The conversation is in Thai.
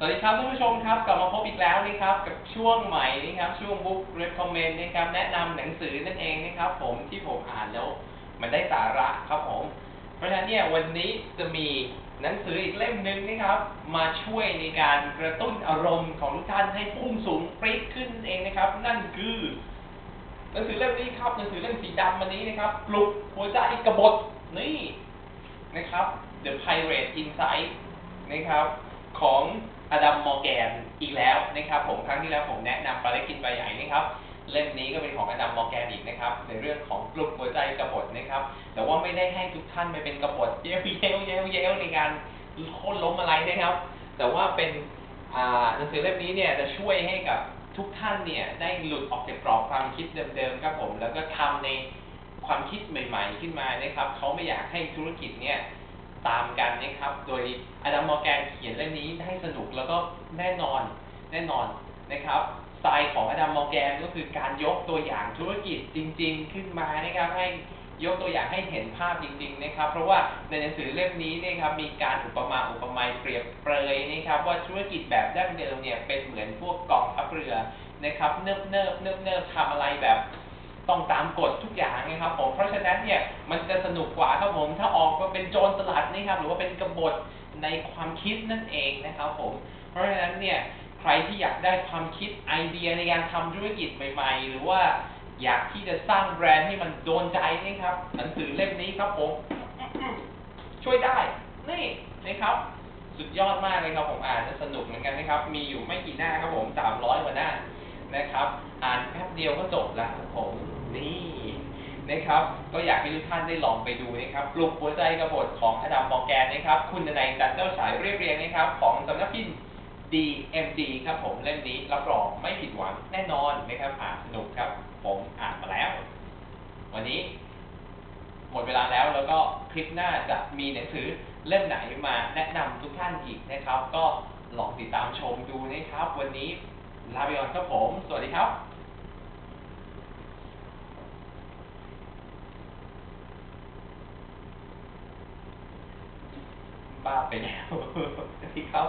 สวัสดีครับท่านผู้ชมครับกลับมาพบอีกแล้วนะครับกับช่วงใหม่นะครับช่วง Book Recommend นะครับแนะนำหนังสือนั่นเองนะครับผมที่ผมอ่านแล้วมันได้สาระครับผม เพราะฉะนั้นเนี่ยวันนี้จะมีหนังสืออีกเล่มหนึ่งนะครับ มาช่วยในการกระตุ้นอารมณ์ของทุกท่านให้พุ่งสูงปรี๊ดขึ้นเองนะครับ นั่นคือ หนังสือเล่มนี้ครับหนังสือเล่มสีดำวันนี้นะครับปลุกหัวใจกบฏนี่นะครับ The Pirate Inside นะครับ ของอดัมมอร์แกนอีกแล้วนะครับผมครั้งที่แล้วผมแนะนำปาเลกินใบใหญ่นะครับเล่มนี้ก็เป็นของอดัมมอร์แกนอีกนะครับ ในเรื่องของปลุกหัวใจกระบฏนะครับ แต่ว่าไม่ได้ให้ทุกท่านไปเป็นกระบฏเย้วเย้วเย้วเย้วในการโค่นล้มอะไรนะครับ แต่ว่าเป็นอ่าหนังสือเล่มนี้เนี่ยจะช่วยให้กับทุกท่านเนี่ยได้หลุดออกจากกรอบความคิดเดิมๆครับผม แล้วก็ทำในความคิดใหม่ ๆ ขึ้นมานะครับเขาไม่อยากให้ธุรกิจเนี่ย ตามกันนะครับ โดยอดัมมอร์แกนเขียนเรื่องนี้ให้สนุกแล้วก็แน่นอนแน่นอนนะครับสไตล์ของอดัมมอร์แกนก็คือการยกตัวอย่างธุรกิจจริง ๆ ขึ้นมานะครับให้ยกตัวอย่างให้เห็นภาพจริง ๆ นะครับ เพราะว่าในหนังสือเล่มนี้นะครับมีการอุปมาอุปไมยเปรียบเปรยนะครับว่าธุรกิจแบบดั้งเดิมเนี่ยเป็นเหมือนพวกกองทัพเรือนะครับเนิบเนิบเนิบเนิบทำอะไรแบบ ต้องตามกฎทุกอย่างนะครับผมเพราะฉะนั้นเนี่ยมันจะสนุกกว่าครับผมถ้าออกมาเป็นโจรสลัดนะครับหรือว่าเป็นกบฏในความคิดนั่นเองนะครับผมเพราะฉะนั้นเนี่ยใครที่อยากได้ความคิดไอเดียในการทำธุรกิจใหม่ ๆ หรือว่าอยากที่จะสร้างแบรนด์ให้มันโดนใจนะครับ หนังสือเล่มนี้ครับผมช่วยได้นี่นะครับ สุดยอดมากเลยครับผมอ่านแล้วสนุกเหมือนกันนะครับ มีอยู่ไม่กี่หน้าครับผมสามร้อยกว่าหน้านะครับ อ่านแป๊บเดียวก็จบแล้วครับผม นี่นะครับ ก็อยากให้ทุกท่านได้ลองไปดูนะครับปลุกหัวใจกระบฏของอดัมมอร์แกนนะครับ คุณนายจันเจ้าฉายเรียบเรียงนะครับ ของสำนักพิมพ์ DMD ครับผมเล่มนี้รับรองไม่ผิดหวังแน่นอนนะครับอ่านสนุกครับ ผมอ่านมาแล้ว วันนี้ หมดเวลาแล้วแล้วก็คลิปหน้าจะมีหนังสือเล่มไหนมาแนะนำทุกท่านอีกนะครับ ก็ลองติดตามชมดูนะครับ วันนี้ลาไปก่อนครับผม สวัสดีครับ บ้าไปแล้วสวัสดีครับ